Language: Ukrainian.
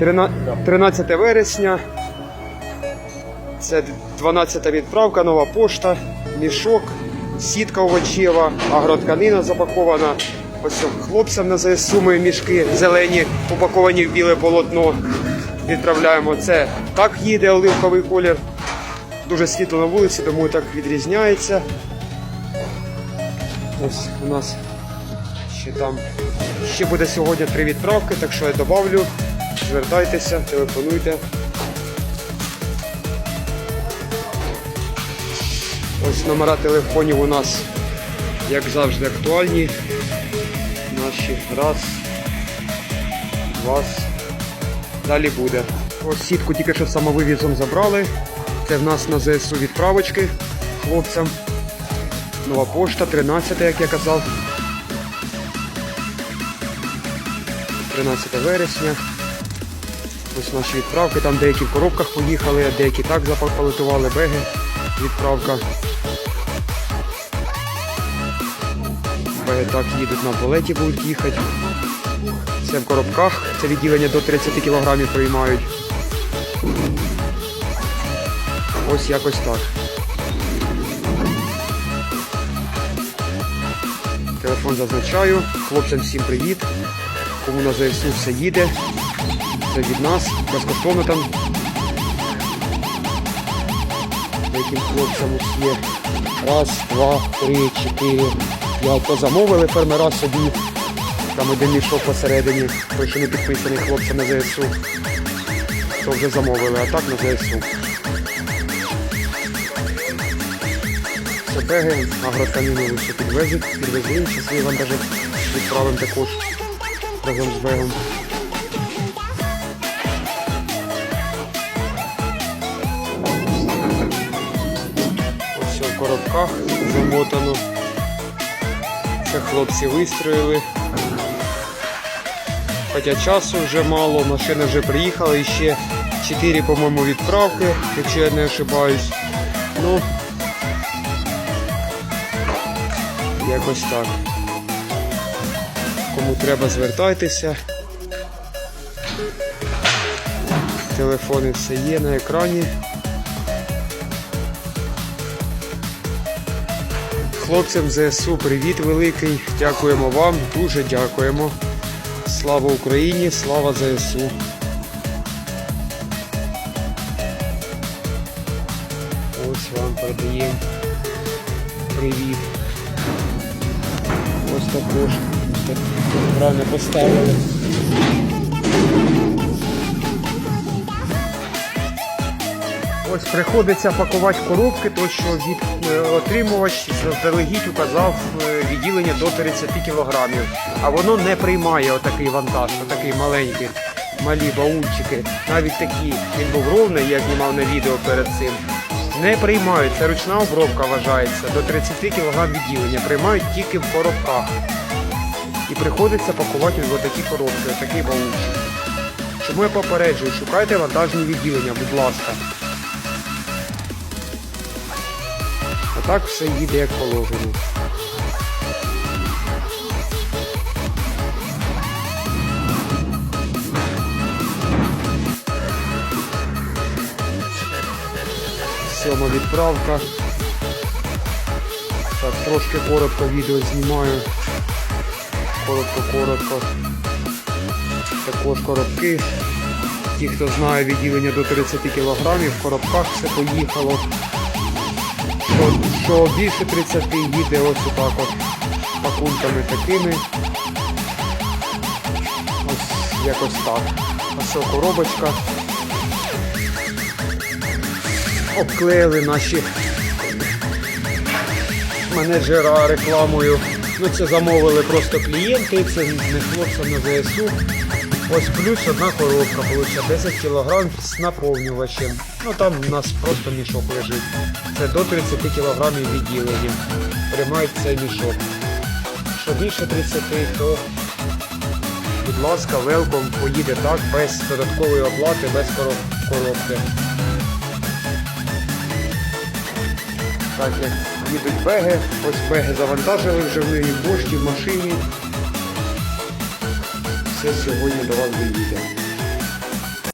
Трина- 13 вересня. Це 12 відправка, нова пошта, мішок, сітка овочева, агротканина запакована. Ось хлопцям на ЗСУ ми мішки зелені, упаковані в біле полотно. Відправляємо це. Так їде оливковий колір. Дуже світло на вулиці, тому так відрізняється. Ось у нас ще там ще буде сьогодні три відправки, так що я добавлю. Звертайтеся, телефонуйте. Ось номера телефонів у нас, як завжди, актуальні. Наші раз, два. Далі буде. Ось сітку тільки що самовивізом забрали. Це в нас на ЗСУ відправочки хлопцям. Нова пошта, 13, як я казав. 13 вересня. Ось наші відправки. Там деякі в коробках поїхали, деякі так запалетували беги. Відправка. Беги так їдуть на полеті, будуть їхати. Це в коробках. Це відділення до 30 кг приймають. Ось якось так. Телефон зазначаю. Хлопцям всім привіт. Кому на ЗСУ все їде. Це від нас. Безкоштовно там. Деяким хлопцям є. Раз, два, три, чотири, п'ять. То замовили фермера собі. Там один мішок посередині. Той, що не підписаний хлопцям на ЗСУ. То вже замовили, а так на ЗСУ. Це беги, агротаміну ще підвезуть, підвезли, щасливі вам даже відправимо також разом з бегом. Коробках замотано. Це хлопці вистроїли. Хоча часу вже мало, машина вже приїхала і ще 4, по-моєму, відправки, якщо я не ошибаюсь. Ну, якось так. Кому треба, звертайтеся. Телефони все є на екрані. Хлопцям ЗСУ привіт великий. Дякуємо вам, дуже дякуємо. Слава Україні, слава ЗСУ. Ось вам передаємо привіт. Ось також правильно поставили. Ось приходиться пакувати коробки, то що від е, отримувач заздалегідь указав е, відділення до 30 кілограмів, а воно не приймає отакий вантаж, отакий маленький, малі баульчики, навіть такі. Він був ровний, я знімав на відео перед цим. Не приймають, це ручна обробка вважається, до 30 кг відділення, приймають тільки в коробках. І приходиться пакувати в такі коробки, отакий баульчик. Чому я попереджую, шукайте вантажні відділення, будь ласка. Так все їде як положено. Сьома відправка. Так, трошки коротко відео знімаю. Коротко-коротко. Також коробки. Ті, хто знає відділення до 30 кг, в коробках все поїхало. Що, що більше 30 їде ось отак от пакунками такими. Ось якось так. Ось коробочка. Обклеїли наші менеджера рекламою. Ну це замовили просто клієнти, це не хлопцям на ЗСУ. Ось плюс одна коробка, виходить 10 кг з наповнювачем. Ну там у нас просто мішок лежить. Це до 30 кг відділення. Приймають цей мішок. Що більше 30, то будь ласка, велком поїде так, без додаткової оплати, без коробки. Так як їдуть беги, ось беги завантажили вже в новій пошті, в машині. Все сьогодні до вас доїде.